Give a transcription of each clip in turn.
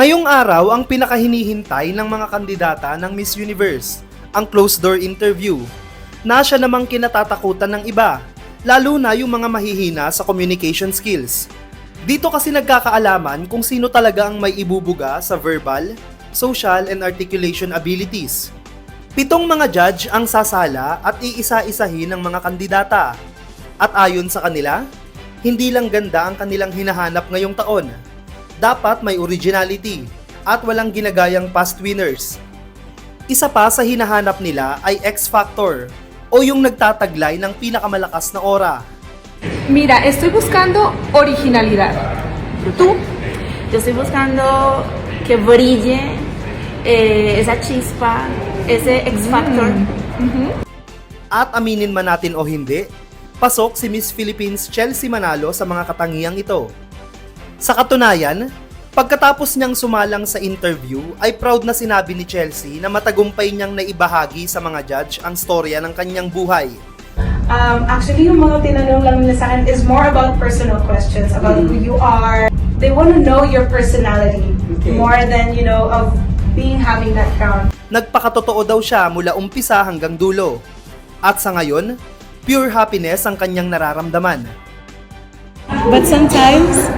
Ngayong araw ang pinakahinihintay ng mga kandidata ng Miss Universe, ang closed-door interview, na siya namang kinatatakutan ng iba, lalo na yung mga mahihina sa communication skills. Dito kasi nagkakaalaman kung sino talaga ang may ibubuga sa verbal, social, and articulation abilities. Pitong mga judge ang sasala at iisa-isahin ng mga kandidata. At ayon sa kanila, hindi lang ganda ang kanilang hinahanap ngayong taon. Dapat may originality at walang ginagayang past winners. Isa pa sa hinahanap nila ay X Factor o yung nagtataglay ng pinakamalakas na aura. Mira, estoy buscando originalidad. ¿Tú? Yo estoy buscando que brille eh, esa chispa, ese X factor. At aminin man natin o hindi, pasok si Miss Philippines Chelsea Manalo sa mga katangiang ito. Sa katunayan, pagkatapos niyang sumalang sa interview, ay proud na sinabi ni Chelsea na matagumpay niyang naibahagi sa mga judge ang storya ng kanyang buhay. Um, actually, yung mga tinanong lang nila sa akin is more about personal questions, about who you are. They want to know your personality more than, you know, of being having that crown. Nagpakatotoo daw siya mula umpisa hanggang dulo. At sa ngayon, pure happiness ang kanyang nararamdaman. But sometimes,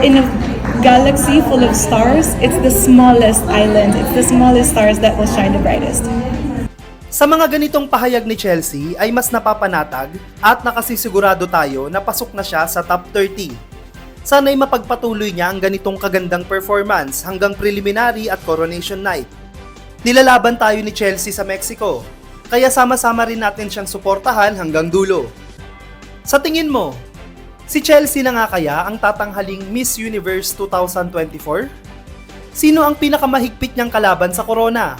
in a galaxy full of stars, it's the smallest island, it's the smallest stars that will shine the brightest. Sa mga ganitong pahayag ni Chelsea ay mas napapanatag at nakasisigurado tayo na pasok na siya sa top 30. Sana'y mapagpatuloy niya ang ganitong kagandang performance hanggang preliminary at coronation night. Nilalaban tayo ni Chelsea sa Mexico, kaya sama-sama rin natin siyang suportahan hanggang dulo. Sa tingin mo, si Chelsea na nga kaya ang tatanghaling Miss Universe 2024? Sino ang pinakamahigpit niyang kalaban sa corona?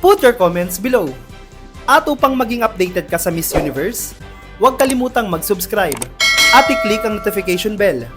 Put your comments below. At upang maging updated ka sa Miss Universe, huwag kalimutang mag-subscribe at i-click ang notification bell